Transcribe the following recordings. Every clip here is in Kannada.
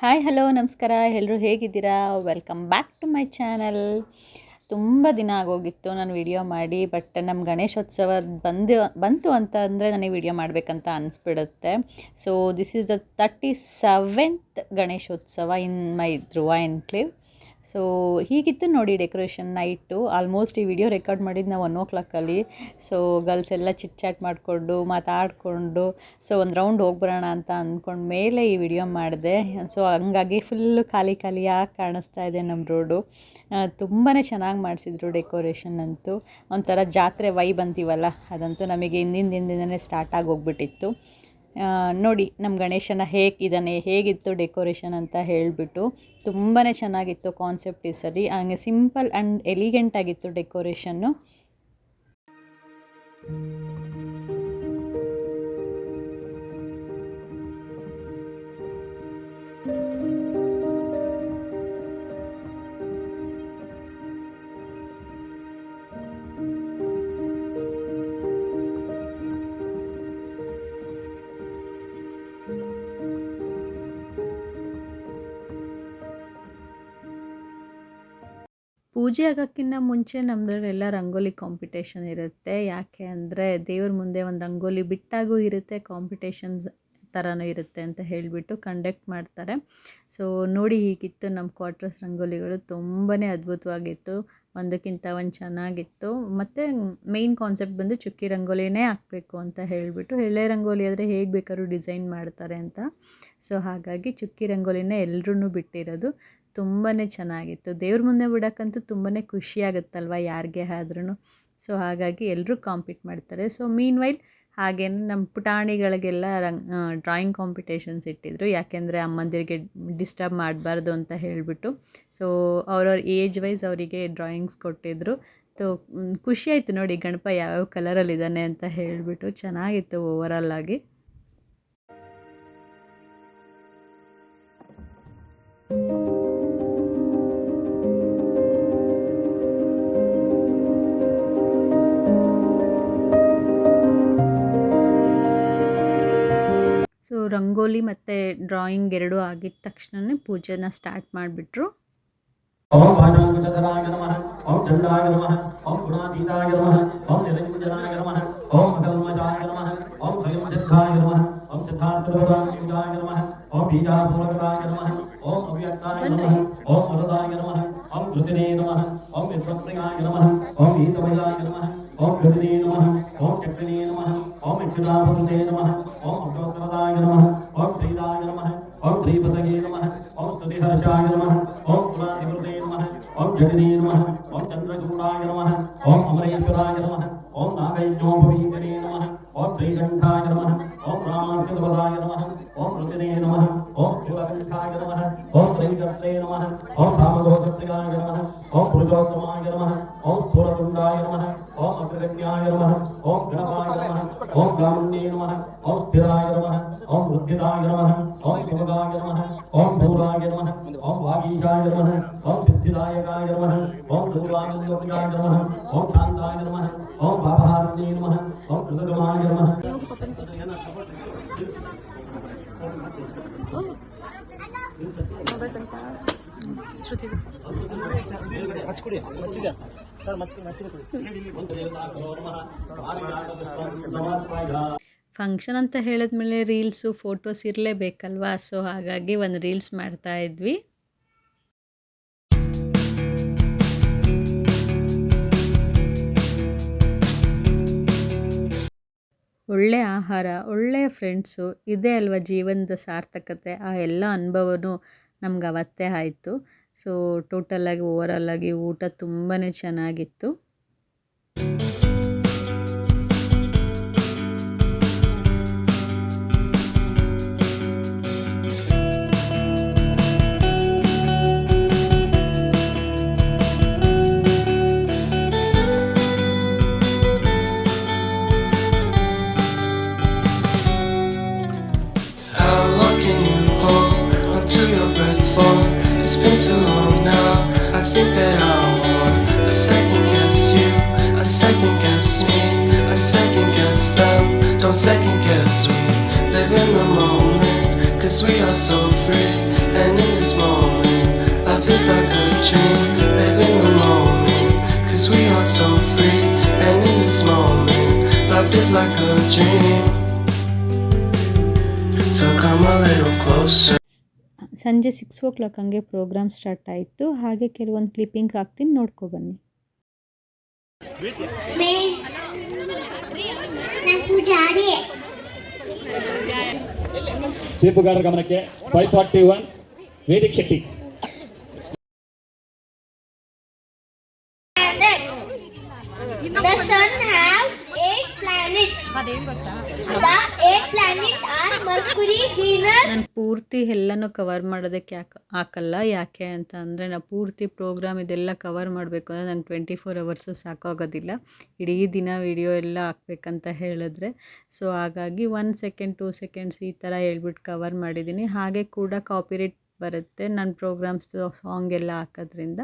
ಹಾಯ್, ಹಲೋ, ನಮಸ್ಕಾರ. ಎಲ್ಲರೂ ಹೇಗಿದ್ದೀರಾ? Welcome back to my channel ತುಂಬ ದಿನ ಆಗೋಗಿತ್ತು ನಾನು ವಿಡಿಯೋ ಮಾಡಿ ಬಟ್ ನಮ್ಮ ಗಣೇಶೋತ್ಸವ ಬಂದು, ಬಂತು ಅಂತ ಅಂದರೆ ನನಗೆ ವಿಡಿಯೋ ಮಾಡಬೇಕಂತ ಅನಿಸ್ಬಿಡುತ್ತೆ. So this is the thirty seventh Ganeshotsav in my Dhruva enclave so ಹೀಗಿತ್ತು ನೋಡಿ ಡೆಕೋರೇಷನ್ ನೈಟು ಆಲ್ಮೋಸ್ಟ್ ಈ ವಿಡಿಯೋ ರೆಕಾರ್ಡ್ ಮಾಡಿದ್ದು ನಾವು ಒನ್ ಓ ಕ್ಲಾಕಲ್ಲಿ ಸೊ ಗರ್ಲ್ಸ್ ಎಲ್ಲ ಚಿಟ್ ಚಾಟ್ ಮಾಡಿಕೊಂಡು, ಮಾತಾಡಿಕೊಂಡು ಸೊ ಒಂದು ರೌಂಡ್ ಹೋಗಿ ಬರೋಣ ಅಂತ ಅಂದ್ಕೊಂಡ ಮೇಲೆ ಈ ವಿಡಿಯೋ ಮಾಡಿದೆ. ಸೊ ಹಂಗಾಗಿ ಫುಲ್ಲು ಖಾಲಿ ಖಾಲಿಯಾಗಿ ಕಾಣಿಸ್ತಾ ಇದೆ ನಮ್ಮ ರೋಡು ತುಂಬಾ ಚೆನ್ನಾಗಿ ಮಾಡಿಸಿದ್ರು ಡೆಕೋರೇಷನ್ ಅಂತೂ. ಒಂಥರ ಜಾತ್ರೆ ವೈ ಬಂತೀವಲ್ಲ ಅದಂತೂ ನಮಗೆ ಹಿಂದಿನ ದಿನದಿಂದನೇ ಸ್ಟಾರ್ಟ್ ಆಗಿ ಹೋಗ್ಬಿಟ್ಟಿತ್ತು. ನೋಡಿ ನಮ್ಮ ಗಣೇಶನ ಹೇಗಿದ್ದಾನೆ ಹೇಗಿತ್ತು ಡೆಕೋರೇಷನ್ ಅಂತ ಹೇಳಿಬಿಟ್ಟು ತುಂಬಾ ಚೆನ್ನಾಗಿತ್ತು ಕಾನ್ಸೆಪ್ಟ್ ಈ ಸರಿ. ಹಂಗೆ ಸಿಂಪಲ್ ಆ್ಯಂಡ್ ಎಲಿಗೆಂಟ್ ಆಗಿತ್ತು ಡೆಕೋರೇಷನ್ನು. ಪೂಜೆ ಆಗೋಕ್ಕಿಂತ ಮುಂಚೆ ನಮ್ಮದ್ರಲ್ಲೆಲ್ಲ ರಂಗೋಲಿ ಕಾಂಪಿಟೇಷನ್ ಇರುತ್ತೆ. ಯಾಕೆ ಅಂದರೆ ದೇವ್ರ ಮುಂದೆ ಒಂದು ರಂಗೋಲಿ ಬಿಟ್ಟಾಗೂ ಇರುತ್ತೆ ಕಾಂಪಿಟೇಷನ್ಸ್ ಥರನೂ ಇರುತ್ತೆ ಅಂತ ಹೇಳಿಬಿಟ್ಟು ಕಂಡಕ್ಟ್ ಮಾಡ್ತಾರೆ. ಸೊ ನೋಡಿ ಹೀಗಿತ್ತು ನಮ್ಮ ಕ್ವಾರ್ಟರ್ಸ್ ರಂಗೋಲಿಗಳು. ತುಂಬಾ ಅದ್ಭುತವಾಗಿತ್ತು. ಒಂದಕ್ಕಿಂತ ಒಂದು ಚೆನ್ನಾಗಿತ್ತು. ಮತ್ತು ಮೇಯ್ನ್ ಕಾನ್ಸೆಪ್ಟ್ ಬಂದು ಚುಕ್ಕಿ ರಂಗೋಲಿನೇ ಹಾಕಬೇಕು ಅಂತ ಹೇಳಿಬಿಟ್ಟು, ಎಳೆ ರಂಗೋಲಿ ಆದರೆ ಹೇಗೆ ಬೇಕಾದ್ರೂ ಡಿಸೈನ್ ಮಾಡ್ತಾರೆ ಅಂತ. ಸೊ ಹಾಗಾಗಿ ಚುಕ್ಕಿ ರಂಗೋಲಿನೇ ಎಲ್ಲರೂ ಬಿಟ್ಟಿರೋದು. ತುಂಬಾ ಚೆನ್ನಾಗಿತ್ತು. ದೇವ್ರ ಮುಂದೆ ಬಿಡೋಕ್ಕಂತೂ ತುಂಬಾ ಖುಷಿ ಆಗುತ್ತಲ್ವ ಯಾರಿಗೆ ಆದ್ರೂ ಸೊ ಹಾಗಾಗಿ ಎಲ್ಲರೂ ಕಾಂಪೀಟ್ ಮಾಡ್ತಾರೆ. ಸೊ ಮೀನ್ ವೈಲ್ ಹಾಗೇನೆ ನಮ್ಮ ಪುಟಾಣಿಗಳಿಗೆಲ್ಲ ರಂಗ್ ಡ್ರಾಯಿಂಗ್ ಕಾಂಪಿಟೇಷನ್ಸ್ ಇಟ್ಟಿದ್ರು. ಯಾಕೆಂದರೆ ಅಮ್ಮಂದಿರಿಗೆ ಡಿಸ್ಟರ್ಬ್ ಮಾಡಬಾರ್ದು ಅಂತ ಹೇಳಿಬಿಟ್ಟು. ಸೊ ಅವ್ರವ್ರ ಏಜ್ ವೈಸ್ ಅವರಿಗೆ ಡ್ರಾಯಿಂಗ್ಸ್ ಕೊಟ್ಟಿದ್ರು. ಸೊ ಖುಷಿ ಆಯಿತು ನೋಡಿ ಗಣಪ ಯಾವ್ಯಾವ ಕಲರಲ್ಲಿದ್ದಾನೆ ಅಂತ ಹೇಳಿಬಿಟ್ಟು. ಚೆನ್ನಾಗಿತ್ತು ಓವರಾಲ್ ಆಗಿ. ಸೊ ರಂಗೋಲಿ ಮತ್ತು ಡ್ರಾಯಿಂಗ್ ಎರಡೂ ಆಗಿದ ತಕ್ಷಣವೇ ಪೂಜೆನ ಸ್ಟಾರ್ಟ್ ಮಾಡಿಬಿಟ್ರು ಓಂ ಪಾಶಾಂಕುಚಕರಾಯ ನಮಃ ಓಂ ಚಂಡಾಯ ನಮಃ ಓಂ ಗುಣಾತೀತಾಯ ನಮಃ ಓಂ ನಿರಂಜನಾಯ ನಮಃ ಓಂ ಅಕಲ್ಮಷಾಯ ನಮಃ ಓಂ ಸ್ವಯಂ ಸಿದ್ಧಾಯ ನಮಃ ಓಂ ಸಿದ್ಧಾರ್ಥಪ್ರದಾಯ ನಮಃ ಓಂ ಬೀಜಾಪೂರಕರಾಯ ನಮಃ ಓಂ ಅವ್ಯಕ್ತಾಯ ನಮಃ ಓಂ ವರದಾಯ ನಮಃ ಓಂ ಕೃತಿನೇ ನಮಃ नमः ओम धामसोशक्तिकाय नमः ओम पुरुषोत्तमाय नमः ओम स्थूलकुण्डाय नमः ओम अग्रगण्याय नमः ओम गणपाय नमः ओम ग्रामण्ये नमः ओम स्थिराय नमः ओम वृद्धिदाय नमः ओम सुमगाय नमः ओम भूराय नमः ओम वागीशाय नमः ओम सिद्धिदायकाय नमः ओम दुर्गानन्दोकाय नमः ओम शान्ताय नमः ओम भावहारिणे नमः ओम कृतगमाय नमः Oh. Mother Penta. ಫಂಕ್ಷನ್ ಅಂತ ಹೇಳಿದ್ಮೇಲೆ ರೀಲ್ಸು ಫೋಟೋಸ್ ಇರಲೇಬೇಕಲ್ವಾ? ಸೊ ಹಾಗಾಗಿ ಒಂದು ರೀಲ್ಸ್ ಮಾಡ್ತಾ ಇದ್ವಿ. ಒಳ್ಳೆ ಆಹಾರ ಒಳ್ಳೆಯ ಫ್ರೆಂಡ್ಸು ಇದೇ ಅಲ್ವಾ ಜೀವನದ ಸಾರ್ಥಕತೆ? ಆ ಎಲ್ಲ ಅನುಭವನೂ ನಮ್ಗೆ ಅವತ್ತೇ ಆಯಿತು. ಸೊ ಟೋಟಲಾಗಿ ಆಗಿ ಊಟ ತುಂಬಾ ಚೆನ್ನಾಗಿತ್ತು. Dream, living the moment. Cause we are so free, and in this moment, life is like a dream. So come a little closer. ಸಂಜೆ ಸಿಕ್ಸ್ ಓ ಕ್ಲಾಕ್ ಹಂಗೆ ಪ್ರೋಗ್ರಾಮ್ ಸ್ಟಾರ್ಟ್ ಆಯಿತು ಹಾಗೆ ಕೆಲವೊಂದು ಕ್ಲಿಪ್ಪಿಂಗ್ ಹಾಕ್ತೀನಿ ನೋಡ್ಕೊಬನ್ನಿ ಬನ್ನಿ ಪೂಜಾರಿ ಗಮನಕ್ಕೆ five forty one Vedik Shetty ನಾನು ಪೂರ್ತಿ ಎಲ್ಲನೂ ಕವರ್ ಮಾಡೋದಕ್ಕೆ ಯಾಕೆ ಹಾಕಲ್ಲ? ಯಾಕೆ ಅಂತ ಅಂದರೆ ನಾವು ಪೂರ್ತಿ ಪ್ರೋಗ್ರಾಮ್ ಇದೆಲ್ಲ ಕವರ್ ಮಾಡಬೇಕು ಅಂದರೆ ನಂಗೆ ಟ್ವೆಂಟಿ ಫೋರ್ ಅವರ್ಸು ಸಾಕಾಗೋದಿಲ್ಲ. ಇಡೀ ದಿನ ವಿಡಿಯೋ ಎಲ್ಲ ಹಾಕ್ಬೇಕಂತ ಹೇಳಿದ್ರೆ. ಸೊ ಹಾಗಾಗಿ ಒನ್ ಸೆಕೆಂಡ್ ಟೂ ಸೆಕೆಂಡ್ಸ್ ಈ ಥರ ಹೇಳ್ಬಿಟ್ಟು ಕವರ್ ಮಾಡಿದ್ದೀನಿ ಹಾಗೆ ಕೂಡ ಕಾಪಿರೇಟ್ ಬರುತ್ತೆ ನನ್ನ ಪ್ರೋಗ್ರಾಮ್ಸ್ ಸಾಂಗ್ ಎಲ್ಲ ಹಾಕೋದ್ರಿಂದ.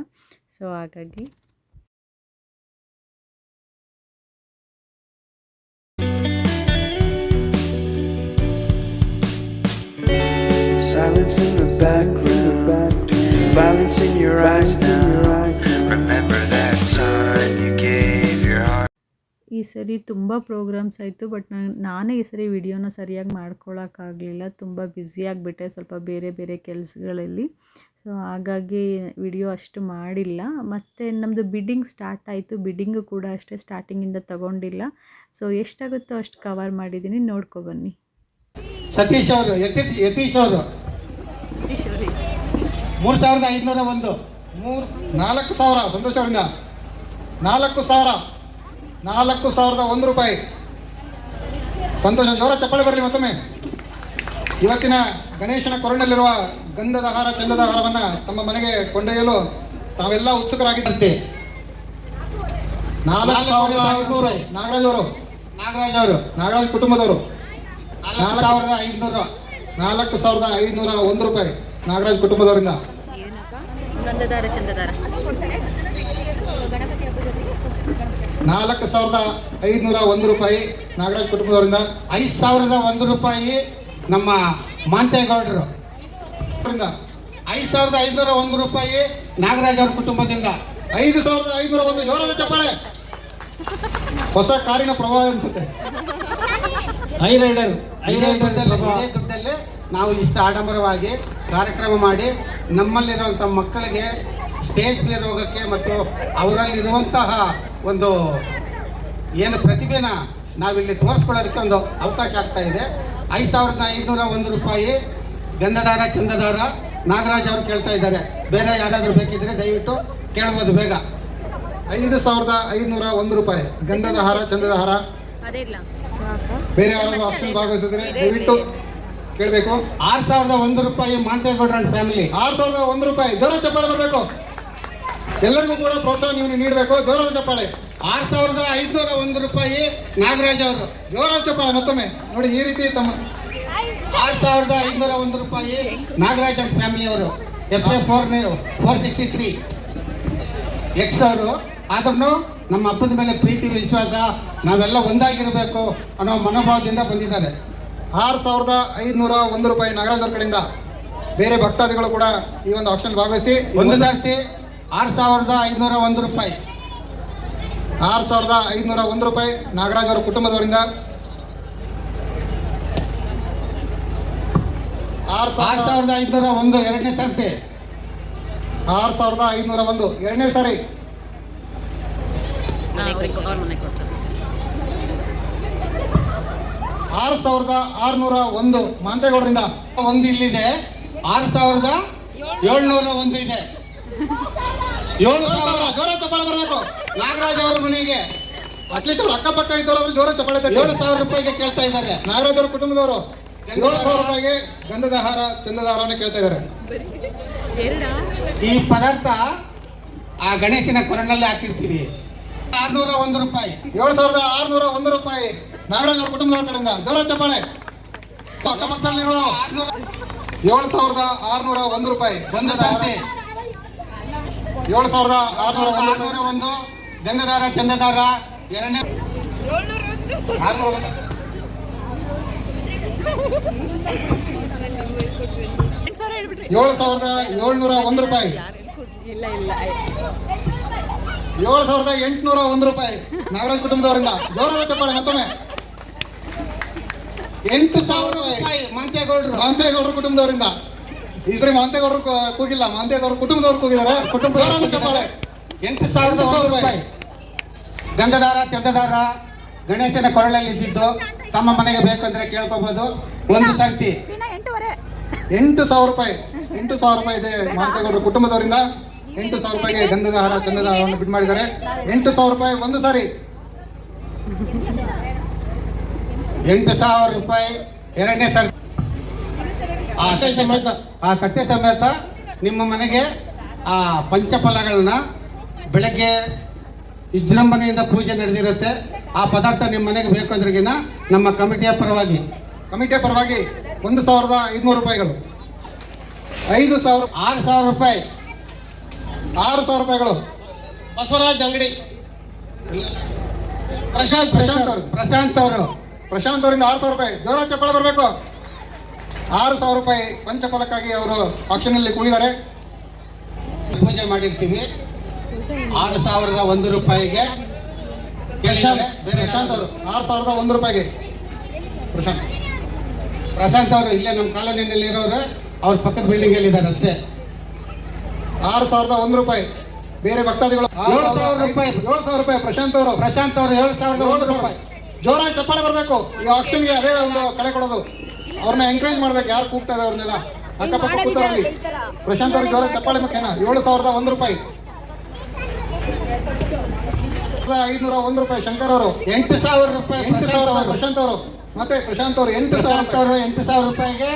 ಸೊ ಹಾಗಾಗಿ Silence in the background, violence in your eyes now. Remember that time you gave your heart. ಈ ಸರಿ ತುಂಬ ಪ್ರೋಗ್ರಾಮ್ಸ್ ಆಯಿತು ಬಟ್ ನಾನು ನಾನೇ ಈ ಸರಿ ವಿಡಿಯೋನ ಸರಿಯಾಗಿ ಮಾಡ್ಕೊಳ್ಳೋಕ್ಕಾಗಲಿಲ್ಲ ತುಂಬ ಬ್ಯುಸಿಯಾಗಿಬಿಟ್ಟೆ ಸ್ವಲ್ಪ ಬೇರೆ ಬೇರೆ ಕೆಲಸಗಳಲ್ಲಿ. ಸೊ ಹಾಗಾಗಿ ವಿಡಿಯೋ ಅಷ್ಟು ಮಾಡಿಲ್ಲ. ಮತ್ತು ನಮ್ಮದು ಬಿಡ್ಡಿಂಗ್ ಸ್ಟಾರ್ಟ್ ಆಯಿತು. ಬಿಡ್ಡಿಂಗು ಕೂಡ ಅಷ್ಟೇ ಸ್ಟಾರ್ಟಿಂಗಿಂದ ತಗೊಂಡಿಲ್ಲ. ಸೊ ಎಷ್ಟಾಗುತ್ತೋ ಅಷ್ಟು ಕವರ್ ಮಾಡಿದ್ದೀನಿ ನೋಡ್ಕೊಬನ್ನಿ ಸತೀಶ್ ಅವರು ಯತೀಶ್ ಯತೀಶ್ ಅವರು. ಮೂರು ಸಾವಿರದ ಐದುನೂರ ಒಂದು. ಮೂರು ನಾಲ್ಕು ಸಾವಿರ ಸಂತೋಷ ಅವರಿಂದ. ನಾಲ್ಕು ಸಾವಿರ. ನಾಲ್ಕು ಸಾವಿರದ ಒಂದು ರೂಪಾಯಿ. ಸಂತೋಷ ಜೋರ ಚಪ್ಪಾಳೆ ಬರಲಿ ಮತ್ತೊಮ್ಮೆ. ಇವತ್ತಿನ ಗಣೇಶನ ಕೊರನಲ್ಲಿರುವ ಗಂಧದ ಹಾರ ಚಂದದ ಹಾರವನ್ನು ತಮ್ಮ ಮನೆಗೆ ಕೊಂಡೊಯ್ಯಲು ತಾವೆಲ್ಲ ಉತ್ಸುಕರಾಗಿದ್ದಂತೆ. ನಾಲ್ಕು ಸಾವಿರದ ಐದುನೂರು. ನಾಗರಾಜ್ ಅವರು. ನಾಗರಾಜ್ ಅವರು. ನಾಗರಾಜ್ ಕುಟುಂಬದವರು. ನಾಲ್ಕು ಸಾವಿರದ ಐದುನೂರು. ನಾಲ್ಕು ಸಾವಿರದ ಐದುನೂರ ಒಂದು ರೂಪಾಯಿ ನಾಗರಾಜ್ ಕುಟುಂಬದವರಿಂದ. ನಾಲ್ಕು ಸಾವಿರದ ಐದುನೂರ ಒಂದು ರೂಪಾಯಿ ನಾಗರಾಜ್ ಕುಟುಂಬದವರಿಂದ. ಐದು ಸಾವಿರದ ಒಂದು ರೂಪಾಯಿ ನಮ್ಮ ಮಾಂತೇಗೌಡರು. ಐದು ಸಾವಿರದ ಐದುನೂರ ಒಂದು ರೂಪಾಯಿ ನಾಗರಾಜ್ ಅವರ ಕುಟುಂಬದಿಂದ. ಐದು ಸಾವಿರದ ಐದುನೂರ ಒಂದು ಜೋರಾದ ಚಪ್ಪಾಳೆ. ಹೊಸ ಕಾರಿನ ಪ್ರಭಾವ ಅನ್ಸುತ್ತೆ. ಐ ರೈಡರ್ ಇದೇ ದುಡ್ಡಲ್ಲಿ ನಾವು ಇಷ್ಟು ಆಡಂಬರವಾಗಿ ಕಾರ್ಯಕ್ರಮ ಮಾಡಿ ನಮ್ಮಲ್ಲಿರುವಂಥ ಮಕ್ಕಳಿಗೆ ಸ್ಟೇಜ್ ಮೇಲೆ ಹೋಗೋಕ್ಕೆ ಮತ್ತು ಅವರಲ್ಲಿರುವಂತಹ ಒಂದು ಏನು ಪ್ರತಿಭೆನ ನಾವಿಲ್ಲಿ ತೋರಿಸ್ಕೊಳ್ಳೋದಕ್ಕೆ ಒಂದು ಅವಕಾಶ ಆಗ್ತಾ ಇದೆ. ಐದು ಸಾವಿರದ ಐದುನೂರ ಒಂದು ರೂಪಾಯಿ ಗಂಧದಾರ ಚಂದದಾರ ನಾಗರಾಜ್ ಅವರು ಕೇಳ್ತಾ ಇದ್ದಾರೆ. ಬೇರೆ ಯಾರಾದರೂ ಬೇಕಿದ್ರೆ ದಯವಿಟ್ಟು ಕೇಳ್ಬೋದು ಬೇಗ. ಐದು ಸಾವಿರದ ಐದುನೂರ ಒಂದು ರೂಪಾಯಿ ಗಂಧದ ಹಾರ ಚಂದದ ಹಾರ. ಅದೇ ಇಲ್ಲ. ಬೇರೆ ಯಾರಾದ್ರೂ ಆಪ್ಷನ್ ಭಾಗವಹಿಸಿದ್ರೆ ದಯವಿಟ್ಟು ಕೇಳಬೇಕು. ಆರು ಸಾವಿರದ ಒಂದು ರೂಪಾಯಿ ಮಾಂತೇಗೌಡ್ರ ಫ್ಯಾಮಿಲಿ ಆರು ಸಾವಿರದ ಒಂದು ರೂಪಾಯಿ. ಜೋರ ಚಪ್ಪಾಳೆ ಬರಬೇಕು. ಎಲ್ಲರಿಗೂ ಕೂಡ ಪ್ರೋತ್ಸಾಹ ನೀವು ನೀಡಬೇಕು. ಜೋರಾದ ಚಪ್ಪಾಳೆ. ಆರು ಸಾವಿರದ ಐದುನೂರ ಒಂದು ರೂಪಾಯಿ ನಾಗರಾಜ್ ಅವರು. ಜೋರಾದ ಚಪ್ಪಾಳೆ ಮತ್ತೊಮ್ಮೆ. ನೋಡಿ ಈ ರೀತಿ ತಮ್ಮ ಆರು ಸಾವಿರದ ಐದುನೂರ ಒಂದು ರೂಪಾಯಿ ನಾಗರಾಜ್ ಅಂಡ್ ಫ್ಯಾಮಿಲಿ ಅವರು. F A four four sixty three X ಅವರು. ಆದ್ರೂ ನಮ್ಮ ಹಬ್ಬದ ಮೇಲೆ ಪ್ರೀತಿ ವಿಶ್ವಾಸ ನಾವೆಲ್ಲ ಒಂದಾಗಿರಬೇಕು ಅನ್ನೋ ಮನೋಭಾವದಿಂದ ಬಂದಿದ್ದಾರೆ. ಆರು ಸಾವಿರದ ಐದುನೂರ ಒಂದು ರೂಪಾಯಿ ನಾಗರಾಜ್ ಅವ್ರ ಕಡೆಯಿಂದ ಬೇರೆ ಭಕ್ತಾದಿಗಳು ಕೂಡ ಈ ಒಂದು ಆಪ್ಷನ್ ಭಾಗವಹಿಸಿ ಒಂದು ಜಾಸ್ತಿ ಆರು ಸಾವಿರದ ಐದುನೂರ ಒಂದು ರೂಪಾಯಿ. ಆರು ಸಾವಿರದ ಐದುನೂರ ಒಂದು ರೂಪಾಯಿ ನಾಗರಾಜ್ ಅವರ ಕುಟುಂಬದವರಿಂದ. ಆರು ಸಾವಿರದ ಐದುನೂರ ಒಂದು ಎರಡನೇ ಸರ್ತಿ. ಆರು ಸಾವಿರದ ಐದುನೂರ ಒಂದು ಎರಡನೇ ಸಾರಿ. ಆರು ಸಾವಿರದ ಆರುನೂರ ಒಂದು ಮಾಂತೇಗೌಡರಿಂದ ಒಂದು ಇಲ್ಲಿದೆ. ಆರು ಸಾವಿರದ ಏಳ್ನೂರ ಒಂದು ಇದೆ. ಏಳು ಸಾವಿರ ಜೋರ ಚಪ್ಪಾಳೆ ಬರಬೇಕು. ನಾಗರಾಜ್ ಅವ್ರ ಮನೆಗೆ. ಅಟ್ಲೀಸ್ಟ್ ಅವ್ರ ಅಕ್ಕಪಕ್ಕ ಇದ್ದವರು ಜೋರ ಚಪ್ಪಾಳೆ. ಏಳು ಸಾವಿರ ರೂಪಾಯಿಗೆ ಕೇಳ್ತಾ ಇದ್ದಾರೆ. ನಾಗರಾಜ್ ಅವ್ರ ಕುಟುಂಬದವರು. ಏಳು ಸಾವಿರ ರೂಪಾಯಿಗೆ ಗಂಧದ ಹಾರ ಚಂದದ ಹಾರವನ್ನು ಕೇಳ್ತಾ ಇದ್ದಾರೆ. ಈ ಪದಾರ್ಥ ಆ ಗಣೇಶನ ಕೊರಣಲ್ಲಿ ಹಾಕಿರ್ತೀವಿ. ಆರ್ನೂರ ಒಂದು ರೂಪಾಯಿ. ಏಳು ಸಾವಿರದ ಆರುನೂರ ಒಂದು ರೂಪಾಯಿ. ನಾಗರಾಜ್ ಅವ್ರ ಕುಟುಂಬದವರ ಕಡೆಯಿಂದ. ಜೋರ ಚಪ್ಪಾಳೆ. ಅಕ್ಕಪಕ್ಕದಲ್ಲಿರೋ ಏಳು ಸಾವಿರದ ಆರ್ನೂರ ಒಂದು ರೂಪಾಯಿ. ಒಂದು ಗಂಧದ ಹಾರ. ಏಳು ಸಾವಿರದ ಆರುನೂರ ಒಂದು ಒಂದು ಗಂಧದಾರ ಚಂದದಾರ. ಎರಡನೇ ಏಳು ಸಾವಿರದ ಏಳ್ನೂರ ಒಂದು ರೂಪಾಯಿ ಏಳು ಸಾವಿರದ ಎಂಟುನೂರ ಒಂದು ರೂಪಾಯಿ ನಾಗರಾಜ್ ಕುಟುಂಬದವರಿಂದ. ಜೋರಾದ ಚಪ್ಪಾಳೆ ಮತ್ತೊಮ್ಮೆ. ಎಂಟು ಸಾವಿರ ರೂಪಾಯಿ. ಮಂತೇಗೌಡರು ಮಾಂತೇಗೌಡರ ಕುಟುಂಬದವರಿಂದ. ಈ ಸರಿ ಮಾಂತೇಗೌಡರು ಕೂಗಿಲ್ಲ ಮಾಂತೇಗೌಡರು ಕುಟುಂಬದವ್ರು ಕೂಗಿದ್ದಾರೆ. ಕುಟುಂಬ ಜೋರಾದ ಚಪ್ಪಾಳೆ. ಎಂಟು ಸಾವಿರದ ಒಂದು ರೂಪಾಯಿ. ಗಂಧದಾರ ಚಂದದಾರ ಗಣೇಶನ ಕೊರಳಲ್ಲಿ ಇದ್ದಿದ್ದು ತಮ್ಮ ಮನೆಗೆ ಬೇಕು ಅಂದ್ರೆ ಕೇಳ್ಕೊಬೋದು. ಒಂದು ಸರ್ತಿ. ಎಂಟು ಸಾವಿರ ರೂಪಾಯಿ ಎಂಟು ಸಾವಿರ ರೂಪಾಯಿ ಇದೆ ಮಾಂತೇಗೌಡರು ಕುಟುಂಬದವರಿಂದ. ಎಂಟು ಸಾವಿರ ರೂಪಾಯಿಗೆ ಗಂಧದ ಹಾರ, ಚಂದದ ಹಾರವನ್ನು ಬಿಡ್ ಮಾಡಿದ್ದಾರೆ. ಎಂಟು ಸಾವಿರ ರೂಪಾಯಿ ಒಂದು ಸಾರಿ. ಎಂಟು ಸಾವಿರ ರೂಪಾಯಿ ಎರಡನೇ ಸಾರಿ. ಆ ಆ ಕಟ್ಟೆ ಸಮೇತ ನಿಮ್ಮ ಮನೆಗೆ ಆ ಪಂಚಫಲಗಳನ್ನ ಬೆಳಗ್ಗೆ ವಿಜೃಂಭಣೆಯಿಂದ ಪೂಜೆ ನಡೆದಿರುತ್ತೆ. ಆ ಪದಾರ್ಥ ನಿಮ್ಮ ಮನೆಗೆ ಬೇಕು ಅಂದ್ರಿಗಿನ ನಮ್ಮ ಕಮಿಟಿಯ ಪರವಾಗಿ ಕಮಿಟಿಯ ಪರವಾಗಿ ಒಂದು ಸಾವಿರದ ಐದುನೂರು ರೂಪಾಯಿಗಳು. ಐದು ಸಾವಿರ, ಆರು ಸಾವಿರ ರೂಪಾಯಿ. ಆರು ಸಾವಿರ ರೂಪಾಯಿಗಳು. ಬಸವರಾಜ್ ಅಂಗಡಿ. ಪ್ರಶಾಂತ್ ಪ್ರಶಾಂತ್ ಅವರು. ಪ್ರಶಾಂತ್ ಅವರು. ಪ್ರಶಾಂತ್ ಅವರಿಂದ ಆರು ಸಾವಿರ ರೂಪಾಯಿ. ಜೋರ ಚಪ್ಪಳ ಬರಬೇಕು. ಆರು ಸಾವಿರ ರೂಪಾಯಿ ಪಂಚಫಲಕ್ಕಾಗಿ ಅವರು ಪಕ್ಷನಲ್ಲಿ ಕೂಗಿದ್ದಾರೆ ಪೂಜೆ ಮಾಡಿರ್ತೀವಿ. ಆರು ಸಾವಿರದ ಒಂದು ರೂಪಾಯಿಗೆ ಪ್ರಶಾಂತ್. ಅವರು. ಆರು ಸಾವಿರದ ಒಂದು ರೂಪಾಯಿಗೆ. ಪ್ರಶಾಂತ್. ಪ್ರಶಾಂತ್ ಅವರು ಇಲ್ಲೇ ನಮ್ಮ ಕಾಲೋನಿಯಲ್ಲಿ ಇರೋರು ಅವ್ರ ಪಕ್ಕದ ಬಿಲ್ಡಿಂಗ್ ಅಲ್ಲಿ ಇದ್ದಾರೆ ಅಷ್ಟೇ. ಆರು ಸಾವಿರದ ಒಂದು ರೂಪಾಯಿ. ಬೇರೆ ಭಕ್ತಾದಿಗಳು ಆರು ಏಳು ಸಾವಿರದ ಸಾವಿರ ರೂಪಾಯಿ. ಏಳು ಸಾವಿರ ರೂಪಾಯಿ ಪ್ರಶಾಂತ್ ಅವರು. ಪ್ರಶಾಂತ್ ಅವರು ಏಳು ಸಾವಿರದ ಏಳು ಒಂದು ಸಾವಿರ. ರೂಪಾಯಿ. ಜೋರಾಗಿ ಚಪ್ಪಾಳೆ ಬರಬೇಕು. ಈ ಆಕ್ಷನ್ಗೆ ಅದೇ ಒಂದು ಕಳೆ ಕೊಡೋದು. ಅವ್ರನ್ನ ಎಂಕರೇಜ್ ಮಾಡ್ಬೇಕು. ಯಾರು ಕೂಗ್ತಾ ಇದೆ ಅವ್ರನ್ನೆಲ್ಲ? ಅಕ್ಕಪಕ್ಕ ಕೂತಾರಲ್ಲಿ. ಪ್ರಶಾಂತ್ ಅವ್ರಿಗೆ ಜೋರಾಗಿ ಚಪ್ಪಾಳೆ ಮುಖ್ಯ ಏಳು ಸಾವಿರದ ಒಂದು ರೂಪಾಯಿ. ಐದುನೂರ ಒಂದು ರೂಪಾಯಿ ಶಂಕರ್ ಅವರು. ಎಂಟು ಸಾವಿರ ರೂಪಾಯಿ ಎಂಟು ಸಾವಿರ ರೂಪಾಯಿ ಪ್ರಶಾಂತ್ ಅವರು. ಮತ್ತೆ ಪ್ರಶಾಂತ್ ಅವರು ಎಂಟು ಸಾವಿರ ಎಂಟು ಸಾವಿರ ರೂಪಾಯಿಗೆ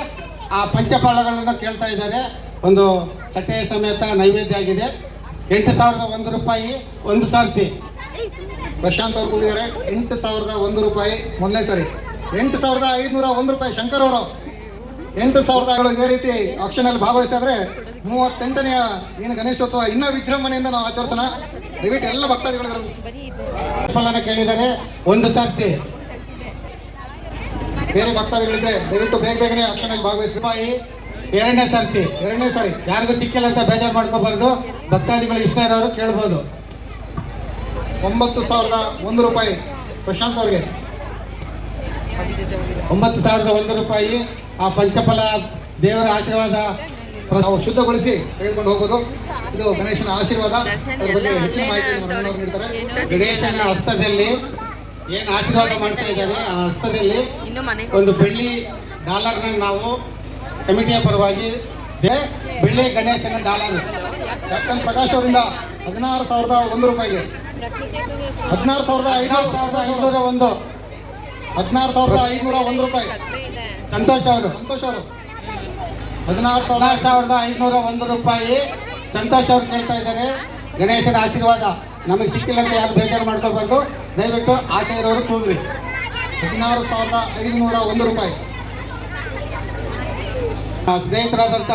ಆ ಪಂಚಪಾಲಗಳನ್ನು ಕೇಳ್ತಾ ಇದ್ದಾರೆ. ಒಂದು ತಟ್ಟೆ ಸಮೇತ ನೈವೇದ್ಯ ಆಗಿದೆ. ಎಂಟು ಸಾವಿರದ ಒಂದು ರೂಪಾಯಿ ಒಂದು ಸಾರ್ತಿ ಪ್ರಶಾಂತ್ ಅವ್ರು ಕೂಗಿದ್ದಾರೆ ಎಂಟು ಸಾವಿರದ ಒಂದು ರೂಪಾಯಿ ಮೊದಲನೇ ಸರಿ. ಎಂಟು ಸಾವಿರದ ಐದುನೂರ ಒಂದು ರೂಪಾಯಿ ಶಂಕರ್ ಅವರು. ಎಂಟು ಸಾವಿರದ ಇದೇ ರೀತಿ ಆಕ್ಷನಲ್ಲಿ ಭಾಗವಹಿಸ್ತಾ ಇದ್ರೆ ಮೂವತ್ತೆಂಟನೆಯ ಏನು ಗಣೇಶೋತ್ಸವ ಇನ್ನೂ ವಿಜೃಂಭಣೆಯಿಂದ ನಾವು ಆಚರಿಸೋಣ. ದಯವಿಟ್ಟು ಎಲ್ಲ ಭಕ್ತಾದಿಗಳು. ಫಲನ ಕೇಳಿದ್ದಾರೆ. ಒಂದು ಸಾರ್ತಿ ಬೇರೆ ಭಕ್ತಾದಿಗಳಿದ್ರೆ ದಯವಿಟ್ಟು ಬೇಗ ಬೇಗನೆ ಆಕ್ಷನಲ್ಲಿ ಭಾಗವಹಿಸಿ. ಎರಡನೇ ಸರ್ತಿ ಎರಡನೇ ಸಾರಿ. ಯಾರಿಗೂ ಸಿಕ್ಕಿಲ್ಲ ಅಂತ ಬೇಜಾರು ಮಾಡ್ಕೋಬಾರ್ದು. ಭಕ್ತಾದಿಗಳು ಇಷ್ಟ ಇರೋರು ಕೇಳ್ಬೋದು. ಒಂಬತ್ತು ಸಾವಿರದ ಒಂದು ರೂಪಾಯಿ. ಪ್ರಶಾಂತ್ ಅವ್ರಿಗೆ. ಒಂಬತ್ತು ಸಾವಿರದ ಒಂದು ರೂಪಾಯಿ. ಆ ಪಂಚಫಲ ದೇವರ ಆಶೀರ್ವಾದ ನಾವು ಶುದ್ಧಗೊಳಿಸಿ ತೆಗೆದುಕೊಂಡು ಹೋಗೋದು. ಇದು ಗಣೇಶನ ಆಶೀರ್ವಾದ. ಅದ್ರ ಬಗ್ಗೆ ಹೆಚ್ಚಿನ ಮಾಹಿತಿ ನೀಡ್ತಾರೆ. ಗಣೇಶನ ಹಸ್ತದಲ್ಲಿ ಏನು ಆಶೀರ್ವಾದ ಮಾಡ್ತಾ ಇದ್ದಾರೆ ಆ ಹಸ್ತದಲ್ಲಿ ಒಂದು ಬೆಳ್ಳಿ ಡಾಲರ್ನ ನಾವು ಕಮಿಟಿಯ ಪರವಾಗಿ ಬೆಳ್ಳಿ ಗಣೇಶನ ಡಾಲರ್ ಕ್ಯಾಪ್ಟನ್ ಪ್ರಕಾಶ್ ಅವರಿಂದ ಹದಿನಾರು ಸಾವಿರದ ಒಂದು ರೂಪಾಯಿಗೆ. ಹದಿನಾರು ಸಾವಿರದ ಐನೂರು. ಸಾವಿರದ ಐನೂರ ಒಂದು. ಹದಿನಾರು ಸಾವಿರದ ಐನೂರ ಒಂದು ರೂಪಾಯಿ. ಸಂತೋಷ್ ಅವರು. ಸಂತೋಷ್ ಅವರು. ಹದಿನಾರು ಸಾವಿರದ ಹದಿನಾರು ಸಾವಿರದ ಐನೂರ ಒಂದು ರೂಪಾಯಿ. ಸಂತೋಷ್ ಅವ್ರು ಕೇಳ್ತಾ ಇದ್ದಾರೆ. ಗಣೇಶನ ಆಶೀರ್ವಾದ ನಮಗೆ ಸಿಕ್ಕಿಲ್ಲ ಅಂತ ಯಾರು ಬೇಜಾರು ಮಾಡ್ಕೋಬಾರ್ದು. ದಯವಿಟ್ಟು ಆಸೆ ಇರೋರು ಕೂಗ್ರಿ. ಹದಿನಾರು ಸಾವಿರದ ಐದುನೂರ ಒಂದು ರೂಪಾಯಿ. ಸ್ನೇಹಿತರಾದಂಥ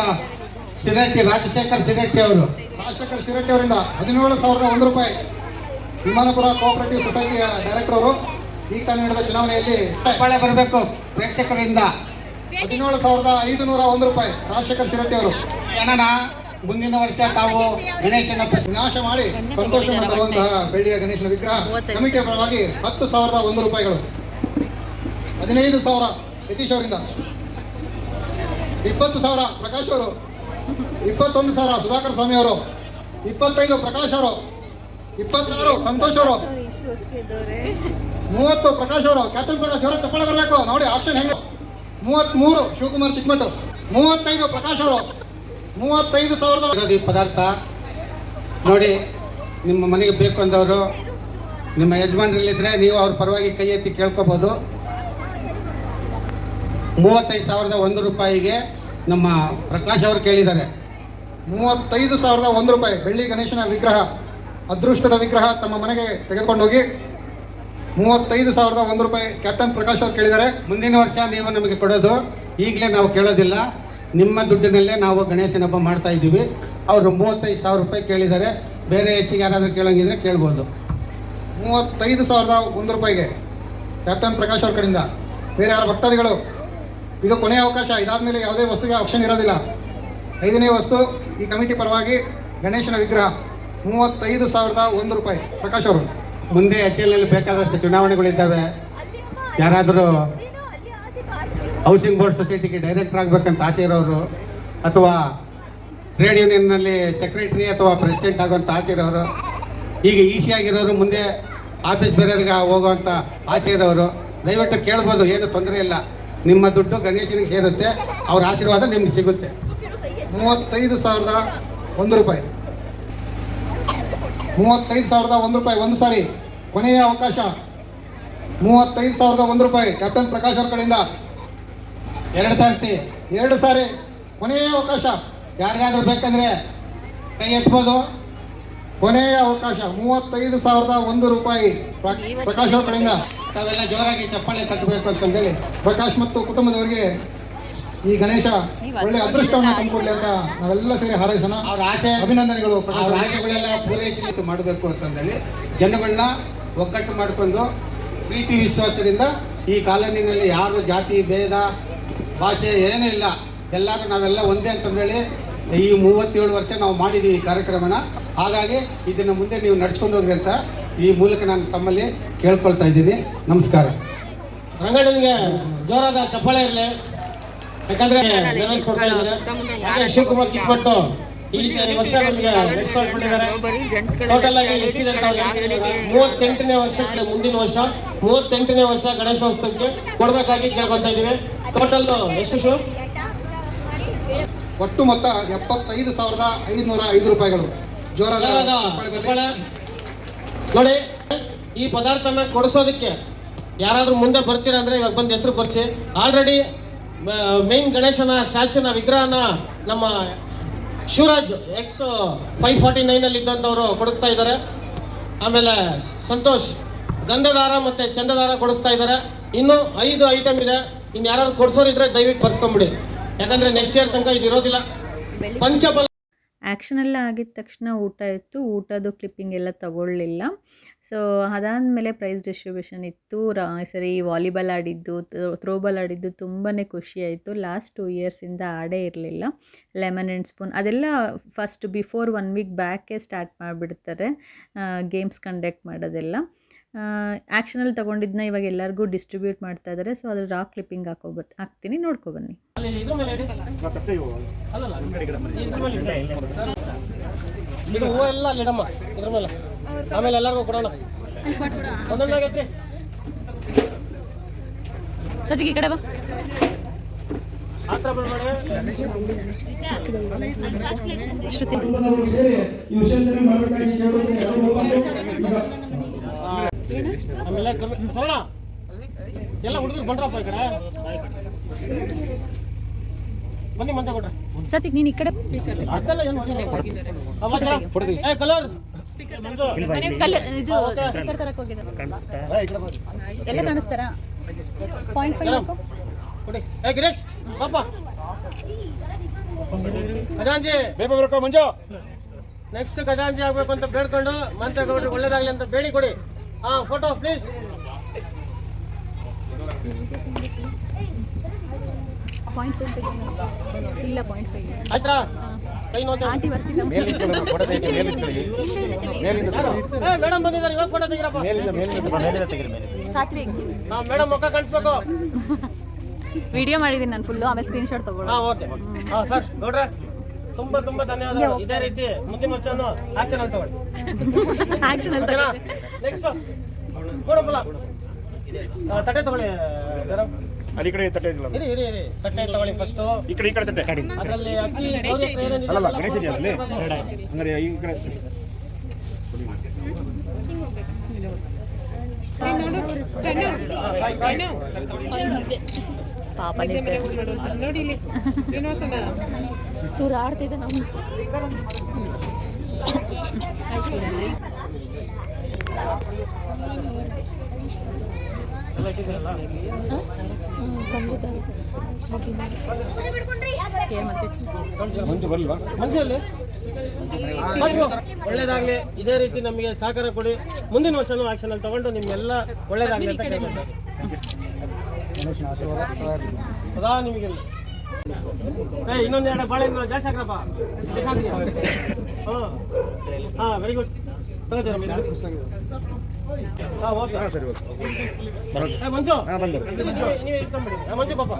ಸಿರೆಟ್ಟಿ ರಾಜಶೇಖರ್ ಸಿರೆಟ್ಟಿ ಅವರು. ರಾಜಶೇಖರ್ ಸಿರೆಟ್ಟಿ ಅವರಿಂದ ಹದಿನೇಳು ಸಾವಿರದ ಒಂದು ರೂಪಾಯಿ ವಿಮಾನಪುರ ಕೋಆಪರೇಟಿವ್ ಸೊಸೈಟಿಯ ಡೈರೆಕ್ಟರ್ ಅವರು ಈಗ ತಾನು ನಡೆದ ಚುನಾವಣೆಯಲ್ಲಿ ಪಾಳೆ ಬರಬೇಕು ಪ್ರೇಕ್ಷಕರಿಂದ. ಹದಿನೇಳು ಸಾವಿರದ ಐದು ನೂರ ಒಂದು ರೂಪಾಯಿ ರಾಜಶೇಖರ್ ಸಿರೆಟ್ಟಿ ಅವರು. ಅಣ್ಣನ ಮುಂದಿನ ವರ್ಷ ತಾವು ಗಣೇಶನ ವಿನಾಶ ಮಾಡಿ ಸಂತೋಷ ತರುವಂತಹ ಬೆಳ್ಳಿಯ ಗಣೇಶನ ವಿಗ್ರಹ ಕಮಿಟಿಯ ಪರವಾಗಿ ಹತ್ತು ಸಾವಿರದ ಒಂದು ರೂಪಾಯಿಗಳು. ಹದಿನೈದು ಸಾವಿರ ಯತೀಶ್ ಅವರಿಂದ. ಇಪ್ಪತ್ತು ಸಾವಿರ, ಪ್ರಕಾಶ್ ಅವರು. ಇಪ್ಪತ್ತೊಂದು ಸಾವಿರ, ಸುಧಾಕರ್ ಸ್ವಾಮಿ ಅವರು. ಇಪ್ಪತ್ತೈದು, ಪ್ರಕಾಶ್ ಅವರು. ಇಪ್ಪತ್ತಾರು, ಸಂತೋಷ್ ಅವರು. ಮೂವತ್ತು, ಪ್ರಕಾಶ್ ಅವರು. ಕ್ಯಾಪ್ಟನ್ ಪ್ರಕಾಶ್ ಅವರು, ಚಪ್ಪಳ ಬರಬೇಕು. ನೋಡಿ ಆಪ್ಷನ್ ಹೆಂಗ. ಮೂವತ್ತ್ಮೂರು ಶಿವಕುಮಾರ್ ಚಿಕ್ಕಮಟ್ಟು. ಮೂವತ್ತೈದು, ಪ್ರಕಾಶ್ ಅವರು. ಮೂವತ್ತೈದು ಸಾವಿರದ ಪದಾರ್ಥ. ನೋಡಿ, ನಿಮ್ಮ ಮನೆಗೆ ಬೇಕು ಅಂದವರು, ನಿಮ್ಮ ಯಜಮಾನರಲ್ಲಿದ್ದರೆ ನೀವು ಅವ್ರ ಪರವಾಗಿ ಕೈ ಎತ್ತಿ ಕೇಳ್ಕೊಬೋದು. ಮೂವತ್ತೈದು ಸಾವಿರದ ಒಂದು ರೂಪಾಯಿಗೆ ನಮ್ಮ ಪ್ರಕಾಶ್ ಅವರು ಕೇಳಿದ್ದಾರೆ. ಮೂವತ್ತೈದು ಸಾವಿರದ ಒಂದು ರೂಪಾಯಿ ಬೆಳ್ಳಿ ಗಣೇಶನ ವಿಗ್ರಹ ಅದೃಷ್ಟದ ವಿಗ್ರಹ ತಮ್ಮ ಮನೆಗೆ ತೆಗೆದುಕೊಂಡು ಹೋಗಿ ಮೂವತ್ತೈದು ಸಾವಿರದ ಒಂದು ರೂಪಾಯಿ ಕ್ಯಾಪ್ಟನ್ ಪ್ರಕಾಶ್ ಅವರು ಕೇಳಿದ್ದಾರೆ. ಮುಂದಿನ ವರ್ಷ ನೀವು ನಮಗೆ ಕೊಡೋದು. ಈಗಲೇ ನಾವು ಕೇಳೋದಿಲ್ಲ. ನಿಮ್ಮ ದುಡ್ಡಿನಲ್ಲೇ ನಾವು ಗಣೇಶನ ಹಬ್ಬ ಮಾಡ್ತಾ ಇದ್ದೀವಿ. ಅವರು ಮೂವತ್ತೈದು ಸಾವಿರ ರೂಪಾಯಿ ಕೇಳಿದ್ದಾರೆ. ಬೇರೆ ಹೆಚ್ಚಿಗೆ ಯಾರಾದರೂ ಕೇಳೋಂಗಿದ್ರೆ ಕೇಳ್ಬೋದು. ಮೂವತ್ತೈದು ಸಾವಿರದ ಒಂದು ರೂಪಾಯಿಗೆ ಕ್ಯಾಪ್ಟನ್ ಪ್ರಕಾಶ್ ಅವ್ರ ಕಡೆಯಿಂದ ಬೇರೆ ಯಾರ ಭಕ್ತಾದಿಗಳು ಇದು ಕೊನೆಯ ಅವಕಾಶ. ಇದಾದ ಮೇಲೆ ಯಾವುದೇ ವಸ್ತುಗೆ ಆಪ್ಷನ್ ಇರೋದಿಲ್ಲ. ಐದನೇ ವಸ್ತು ಈ ಕಮಿಟಿ ಪರವಾಗಿ ಗಣೇಶನ ವಿಗ್ರಹ, ಮೂವತ್ತೈದು ಸಾವಿರದ ಒಂದು ರೂಪಾಯಿ. ಪ್ರಕಾಶ್ ಅವರು. ಮುಂದೆ ಎಚ್ ಎಲ್ ಎಲ್ ಬೇಕಾದಷ್ಟು ಚುನಾವಣೆಗಳಿದ್ದಾವೆ. ಯಾರಾದರೂ ಹೌಸಿಂಗ್ ಬೋರ್ಡ್ ಸೊಸೈಟಿಗೆ ಡೈರೆಕ್ಟರ್ ಆಗಬೇಕಂತ ಆಸೆ ಇರೋರು, ಅಥವಾ ಟ್ರೇಡ್ ಯೂನಿಯನ್ನಲ್ಲಿ ಸೆಕ್ರೆಟರಿ ಅಥವಾ ಪ್ರೆಸಿಡೆಂಟ್ ಆಗುವಂಥ ಆಸೆ ಇರೋರು ಈಗ ಈಸಿ ಆಗಿರೋರು ಮುಂದೆ ಆಫೀಸ್ ಬೇರೆಯವ್ರಿಗೆ ಹೋಗುವಂಥ ಆಸೆ ಇರೋರು, ದಯವಿಟ್ಟು ಕೇಳ್ಬೋದು, ಏನು ತೊಂದರೆ ಇಲ್ಲ. ನಿಮ್ಮ ದುಡ್ಡು ಗಣೇಶನಿಗೆ ಸೇರುತ್ತೆ, ಅವ್ರ ಆಶೀರ್ವಾದ ನಿಮ್ಗೆ ಸಿಗುತ್ತೆ. ಮೂವತ್ತೈದು ಸಾವಿರದ ಒಂದು ರೂಪಾಯಿ. ಮೂವತ್ತೈದು ಸಾವಿರದ ಒಂದು ರೂಪಾಯಿ, ಒಂದು ಸಾರಿ, ಕೊನೆಯ ಅವಕಾಶ. ಮೂವತ್ತೈದು ಸಾವಿರದ ಒಂದು ರೂಪಾಯಿ, ಕ್ಯಾಪ್ಟನ್ ಪ್ರಕಾಶ್ ಅವ್ರ ಕಡೆಯಿಂದ. ಎರಡು ಸಾರಿ ಎರಡು ಸಾರಿ, ಕೊನೆಯ ಅವಕಾಶ. ಯಾರಿಗಾದ್ರೂ ಬೇಕಂದ್ರೆ ಕೈ ಎತ್ಬೋದು. ಕೊನೆಯ ಅವಕಾಶ, ಮೂವತ್ತೈದು ಸಾವಿರದ ಒಂದು ರೂಪಾಯಿ. ಪ್ರ- ಪ್ರಕಾಶ್ ಅವ್ರ ಕಡೆಯಿಂದ. ತಾವೆಲ್ಲ ಜೋರಾಗಿ ಚಪ್ಪಾಳೆ ತಟ್ಟಬೇಕು ಅಂತಂದೇಳಿ ಪ್ರಕಾಶ್ ಮತ್ತು ಕುಟುಂಬದವರಿಗೆ ಈ ಗಣೇಶ ಒಳ್ಳೆ ಅದೃಷ್ಟವನ್ನು ತಂದ್ಕೊಡ್ಲಿ ಅಂತ ನಾವೆಲ್ಲ ಸೇರಿ ಹಾರೈಸೋಣ ಅವ್ರ ಆಸೆ ಅಭಿನಂದನೆಗಳು. ಆಸೆಗಳೆಲ್ಲ ಪೂರೈಸಲಿಕ್ಕೆ ಮಾಡಬೇಕು ಅಂತಂದೇಳಿ ಜನಗಳನ್ನ ಒಗ್ಗಟ್ಟು ಮಾಡಿಕೊಂಡು ಪ್ರೀತಿ ವಿಶ್ವಾಸದಿಂದ ಈ ಕಾಲೋನಿನಲ್ಲಿ ಯಾರು ಜಾತಿ ಭೇದ ಭಾಷೆ ಏನೂ ಇಲ್ಲ ಎಲ್ಲರೂ ನಾವೆಲ್ಲ ಒಂದೇ ಅಂತಂದೇಳಿ ಈ ಮೂವತ್ತೇಳು ವರ್ಷ ನಾವು ಮಾಡಿದ್ದೀವಿ ಈ ಕಾರ್ಯಕ್ರಮನ ಹಾಗಾಗಿ ಇದನ್ನು ಮುಂದೆ ನೀವು ನಡ್ಸ್ಕೊಂಡು ಹೋಗ್ರಿ ಅಂತ ಈ ಮೂಲಕ ನಾನು ತಮ್ಮಲ್ಲಿ ಕೇಳ್ಕೊಳ್ತಾ ಇದ್ದೀನಿ. ನಮಸ್ಕಾರ. ರಂಗಣ್ಣನಿಗೆ ಜೋರಾದ ಚಪ್ಪಾಳೆ ಇರಲಿ. ಯಾಕಂದ್ರೆ ನೆರವೇರಿಸ್ಕೊಡ್ತಾ ಇದ್ದಾರೆ. ಶಿವಕುಮಾರ್ ಚಿಕ್ಕಪಟ್ಟು ಈ ವರ್ಷ ನಮಗೆ ಟೋಟಲ್ ಆಗಿ ಎಷ್ಟಿದೆ ಅಂತ ಅವ್ರು ಹೇಳ್ತಿದ್ದಾರೆ. ಮೂವತ್ತೆಂಟನೇ ವರ್ಷಕ್ಕೆ ಮುಂದಿನ ವರ್ಷ ಮೂವತ್ತೆಂಟನೇ ವರ್ಷ ಗಣೇಶೋತ್ಸವಕ್ಕೆ ಕೊಡಬೇಕಾಗಿ ಕೇಳ್ಕೊತಾ ಇದ್ದೀವಿ. ಟೋಟಲ್ ಎಷ್ಟು ಶೋ ಒಟ್ಟು ಮೊತ್ತ ಎಪ್ಪತ್ತೈದು ಸಾವಿರದ ಐದುನೂರ ಐದು ರೂಪಾಯಿಗಳು. ಜೋರಾದ ಜೋರಾದ ಚಪ್ಪಾಳೆ ಬರಲಿ. ಚಪ್ಪಾಳೆ. ನೋಡಿ ಈ ಪದಾರ್ಥನ ಕೊಡಿಸೋದಕ್ಕೆ ಯಾರಾದರೂ ಮುಂದೆ ಬರ್ತೀರಾ ಅಂದ್ರೆ ಇವಾಗ ಬಂದು ಹೆಸರು ಬರ್ಸಿ ಆಲ್ರೆಡಿ ಮೇನ್ ಗಣೇಶನ ಸ್ಟ್ಯಾಚ್ಯೂನ ವಿಗ್ರಹನ ನಮ್ಮ ಶಿವರಾಜ್ ಎಕ್ಸ್ ಫೈವ್ ಫಾರ್ಟಿ ನೈನಲ್ಲಿ ಇದ್ದಂಥವ್ರು ಕೊಡಿಸ್ತಾ ಇದ್ದಾರೆ. ಆಮೇಲೆ ಸಂತೋಷ್ ಗಂಧದಾರ ಮತ್ತೆ ಚಂದದಾರ ಕೊಡಿಸ್ತಾ ಇದ್ದಾರೆ. ಇನ್ನು ಐದು ಐಟಮ್ ಇದೆ. ಇನ್ನು ಯಾರಾದ್ರು ಕೊಡ್ಸೋರಿದ್ರೆ ದಯವಿಟ್ಟು ಬರ್ಸ್ಕೊಂಬಿಡಿ. ಯಾಕಂದ್ರೆ ನೆಕ್ಸ್ಟ್ ಇಯರ್ ತನಕ ಇದು ಇರೋದಿಲ್ಲ. ಪಂಚಬಲ ಆ್ಯಕ್ಷನ್ ಎಲ್ಲ ಆಗಿದ ತಕ್ಷಣ ಊಟ ಇತ್ತು. ಊಟದ್ದು ಕ್ಲಿಪ್ಪಿಂಗ್ ಎಲ್ಲ ತಗೊಳ್ಳಿಲ್ಲ. ಸೊ ಅದಾದಮೇಲೆ ಪ್ರೈಸ್ ಡಿಸ್ಟ್ರಿಬ್ಯೂಷನ್ ಇತ್ತು. ರಾ ಸರಿ ವಾಲಿಬಾಲ್ ಆಡಿದ್ದು ಥ್ರೋಬಾಲ್ ಆಡಿದ್ದು ತುಂಬಾ ಖುಷಿಯಾಯಿತು ಲಾಸ್ಟ್ ಟೂ ಇಯರ್ಸಿಂದ ಆಡೇ ಇರಲಿಲ್ಲ. ಲೆಮನ್ ಆ್ಯಂಡ್ ಸ್ಪೂನ್ ಅದೆಲ್ಲ ಫಸ್ಟ್ ಬಿಫೋರ್ ಒನ್ ವೀಕ್ ಬ್ಯಾಕೇ ಸ್ಟಾರ್ಟ್ ಮಾಡಿಬಿಡ್ತಾರೆ. ಗೇಮ್ಸ್ ಕಂಡಕ್ಟ್ ಮಾಡೋದೆಲ್ಲ. ಆ್ಯಕ್ಷನಲ್ಲಿ ತೊಗೊಂಡಿದ್ದನ್ನ ಇವಾಗ ಎಲ್ಲರಿಗೂ ಡಿಸ್ಟ್ರಿಬ್ಯೂಟ್ ಮಾಡ್ತಾ ಇದ್ದಾರೆ ಸೊ ಅದ್ರ ರಾಕ್ ಕ್ಲಿಪ್ಪಿಂಗ್ ಹಾಕೋಬರ್ ಹಾಕ್ತೀನಿ ನೋಡ್ಕೋ ಬನ್ನಿ. ಆಮೇಲೆ ಎಲ್ಲರಿಗೂ ಕೊಡೋಣ. ಈ ಕಡೆ ಬಾ. ಶ್ರುತಿ ಆಮೇಲೆ ಸೋಣ ಎಲ್ಲ ಹುಡುಗರು ಬಂದ್ರಪ್ಪ ಈ ಕಡೆ. ಬನ್ನಿ ಮಂತ ಕೊಡ್ರಿ ಸತಿಗೆ ನೀನು ಈ ಕಡೆ ಅದೆಲ್ಲ ಏನು ಕಲರ್. ಕಲರ್ ಇದು ಸ್ಪೀಕರ್ ತರಕ್ಕೆ ಹೋಗಿದ್ದಾರೆ ಎಲ್ಲ ಕಾಣಿಸ್ತಾರಾ? ಪಾಯಿಂಟ್ ಫೈವ್ ಕೊಡಿ. ಏ ಗಿರೀಶ್ ಪಾಪ ಖಜಾಂಜಿ ಮಂಜು. ನೆಕ್ಸ್ಟ್ ಖಜಾಂಜಿ ಆಗ್ಬೇಕು ಅಂತ ಬೇಡ್ಕೊಂಡು ಮಂತೇಗೌಡ್ರಿಗೆ ಒಳ್ಳೇದಾಗ್ಲಿ ಅಂತ ಬೇಡಿ ಕೊಡಿ. ಹಾ ಫೋಟೋ ಪ್ಲೀಸ್ ಪಾಯಿಂಟ್ ಫೈವ್ ಇಲ್ಲ ಪಾಯಿಂಟ್ ಫೈವ್ ಆಯ್ತಾ? ಕೈ ನೋಡ್ತಾ ಆಂಟಿ ಬರ್ತಿಲ್ಲ ಮೇಡಮ್ ಬಂದಿದ್ದಾರೆ ಇವಾಗ ಫೋಟೋ ತೆಗಿರಪ್ಪ ಸಾತ್ವಿಕ್. ಮೇಡಮ್ ಮುಖ ಕಾಣಿಸ್ಬೇಕು. ವಿಡಿಯೋ ಮಾಡಿದ್ದೀನಿ ನಾನು ಫುಲ್ಲು ಆಮೇಲೆ ಸ್ಕ್ರೀನ್ಶಾಟ್ ತಗೊಳ್ಳೋ ಹಾ ಓಕೆ ಹಾ ಸರ್ ನೋಡ್ರೆ. ತುಂಬಾ ತುಂಬಾ ಧನ್ಯವಾದಗಳು. ಇದೇ ರೀತಿ ಮುಂದಿನ ವರ್ಷ ಆಕ್ಷನ್ ಅಲ್ಲಿ ತಗೊಳ್ಳಿ. ಆಕ್ಷನ್ ಅಲ್ಲಿ ಓಕೆನಾ? ನೆಕ್ಸ್ಟ್ ನೋಡಪ್ಪಲ್ಲ ತಟ್ಟೆ ತಗೊಳ್ಳಿ ಅಲ್ಲಿ ಕಡೆ ತಟ್ಟೆ ಇಲ್ಲ ಇರಿ ಇರಿ ಇರಿ. ತಟ್ಟೆ ತಗೊಳ್ಳಿ ಫಸ್ಟ್ ಈ ಕಡೆ ಈ ಕಡೆ ತಟ್ಟೆ. ಅದರಲ್ಲಿ ಅಕ್ಕಿ ಅಲ್ಲ ಅಲ್ಲ ಅಲ್ಲಲ್ಲ ಗಣೇಶ ಇದೆ ಅಲ್ಲಿ? ಹಂಗಾರೆ ಈ ಕಡೆ. ಪಾಪ ನಿದ್ದೆ. ತೂರಾಡ್ತಿದ್ದೆ ನಾವು ಒಳ್ಳೇದಾಗ್ಲಿ. ಇದೇ ರೀತಿ ನಮಗೆ ಸಹಕಾರ ಕೊಡಿ. ಮುಂದಿನ ವರ್ಷನೂ ಆಕ್ಷನ್ ಅಲ್ಲಿ ತಗೊಂಡು ನಿಮ್ಗೆಲ್ಲ ಒಳ್ಳೇದಾಗ್ಲಿ ಅಂತ ಕೇಳ್ಕೊಳ್ತಾರೆ. ಸದಾ ನಿಮಗೆ ಇನ್ನೊಂದು ಎರಡು ಬಾಳೆ ಜಾಸ್ತಿ ಹಾಕ್ರಪ್ಪ. ಹಾಂ. ಹಾಂ ವೆರಿ ಗುಡ್ ಮಂಜು. ಪಾಪ.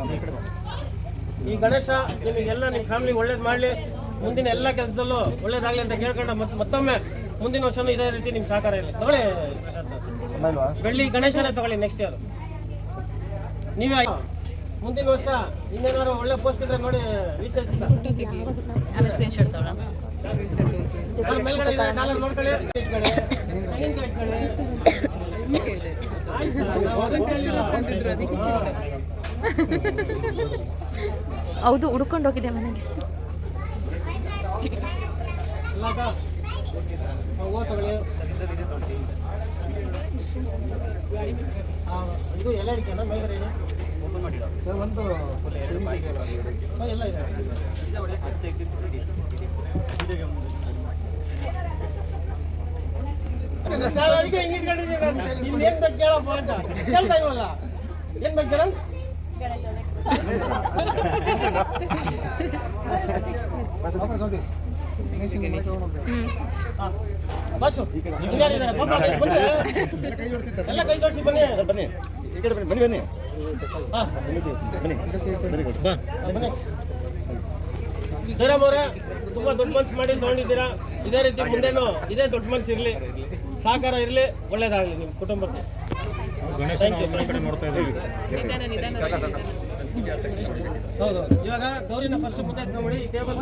ಈ ಗಣೇಶ ನಿಮಗೆಲ್ಲ ನಿಮ್ಮ ಫ್ಯಾಮಿಲಿ ಒಳ್ಳೇದು ಮಾಡಲಿ. ಮುಂದಿನ ಎಲ್ಲ ಕೆಲಸದಲ್ಲೂ ಒಳ್ಳೇದಾಗಲಿ ಅಂತ ಕೇಳ್ಕೊಂಡ ಮತ್ತೆ ಮತ್ತೊಮ್ಮೆ ಮುಂದಿನ ವರ್ಷನೂ ಇದೇ ರೀತಿ ನಿಮ್ಮ ಸಹಕಾರ ಇಲ್ಲ ತಗೊಳ್ಳಿ. ಬೆಳ್ಳಿ ಗಣೇಶನೇ ತಗೊಳ್ಳಿ ನೆಕ್ಸ್ಟ್ ಇಯರ್ ನೀವೇ. ಮುಂದಿನ ವರ್ಷ ಇನ್ನೇನಾದ್ರು ಒಳ್ಳೆ ಪೋಸ್ಟ್ ಇದ್ರೆ ನೋಡಿ ವಿಶೇಷ ಕೇಳಿಲ್ಲ. ಹಾ. ಹೌದು ಹುಡ್ಕೊಂಡು ಹೋಗಿದೆ ಮನೆಗೆ ಎಲ್ಲ ಇದು ಅಡಿಕೆನ ಮೇಲ್ಗಡೆ ಏನ್ ಬೇಕು ಕೇಳಪ್ಪ ಅಂತ. ಕೇಳ್ತಾ ಇವಾಗ ಏನ್ ಬೇಕು ಜನ ಹಾ. ಬಸ್ಸು ಬನ್ನಿ. ಎಲ್ಲ ಕೈ ಜೋಡಿಸಿ ಬನ್ನಿ. ಬನ್ನಿ. ಬನ್ನಿ. ಬನ್ನಿ ಬನ್ನಿ. ಜಯರಾಮ್ ಅವರೇ ತುಂಬಾ ದೊಡ್ಡ ಮನ್ಸು ಮಾಡಿ ತಗೊಂಡಿದ್ದೀರಾ? ಇದೇ ರೀತಿ ಮುಂದೆನೂ ಇದೇ ದೊಡ್ಡ ಮನ್ಸು ಇರಲಿ. ಸಹಕಾರ ಇರಲಿ ಒಳ್ಳೇದಾಗಲಿ ನಿಮ್ಮ ಕುಟುಂಬಕ್ಕೆ. ಹೌದು. ಇವಾಗ ಗೌರಿನ ಫಸ್ಟ್ ಮುಂದೆ ನೋಡಿ ಟೇಬಲ್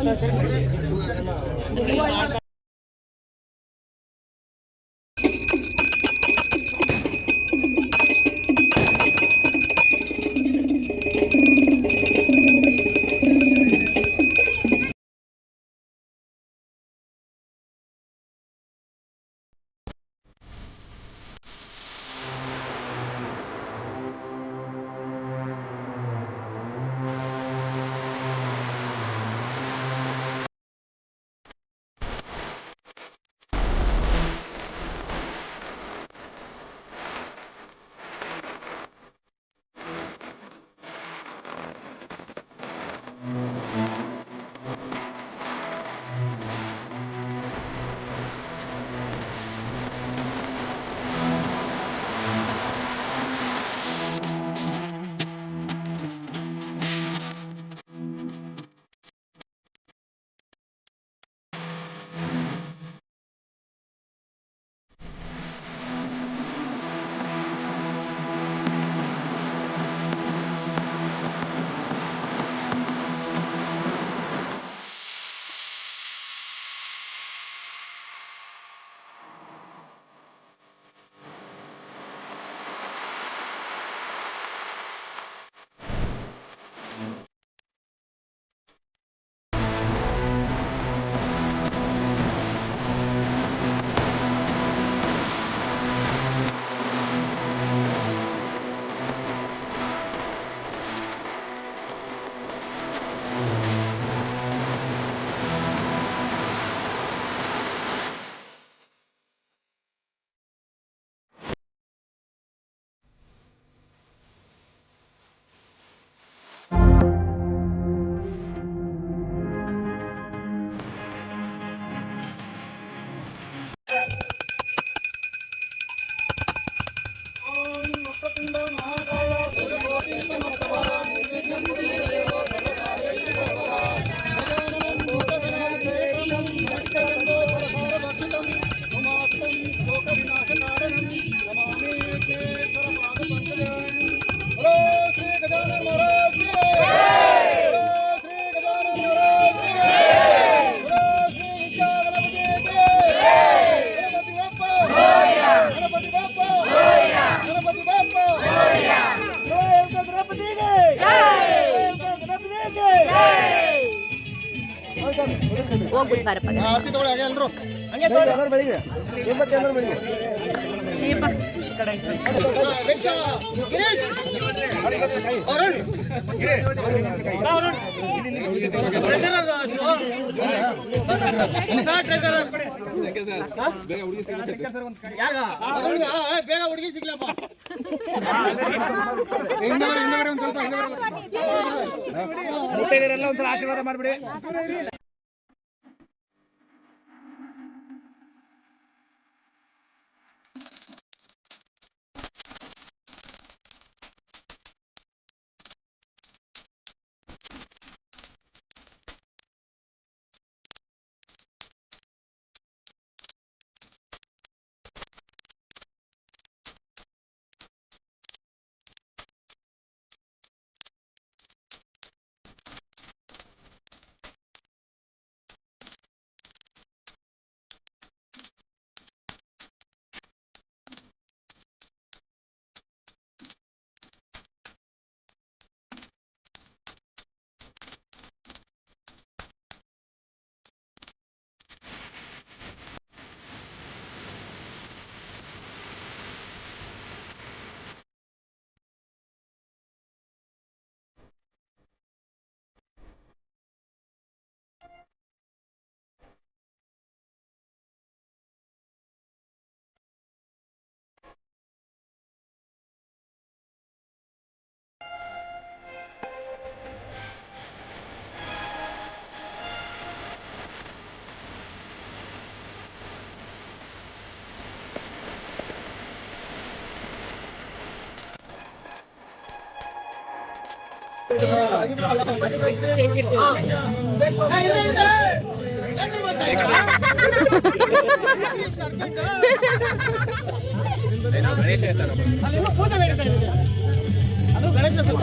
ಬೇಗ ಹುಡುಗಿ ಸಿಗ್ಲಪ್ಪ. ಒಂದು ಸ್ವಲ್ಪ ಒಂದ್ಸಲ ಆಶೀರ್ವಾದ ಮಾಡ್ಬಿಡಿ. ಅದು ಗಣೇಶ ಸ್ವಲ್ಪ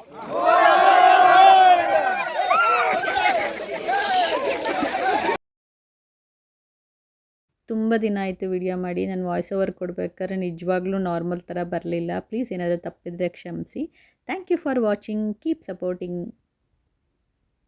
ತುಂಬ ದಿನ ಆಯಿತು ವಿಡಿಯೋ ಮಾಡಿ, ನಾನು ವಾಯ್ಸ್ ಓವರ್ ಕೊಡ್ಬೇಕಾದ್ರೆ ನಿಜವಾಗ್ಲೂ ನಾರ್ಮಲ್ ಥರ ಬರಲಿಲ್ಲ. ಪ್ಲೀಸ್ ಏನಾದರೂ ತಪ್ಪಿದರೆ ಕ್ಷಮಿಸಿ. Thank you for watching keep supporting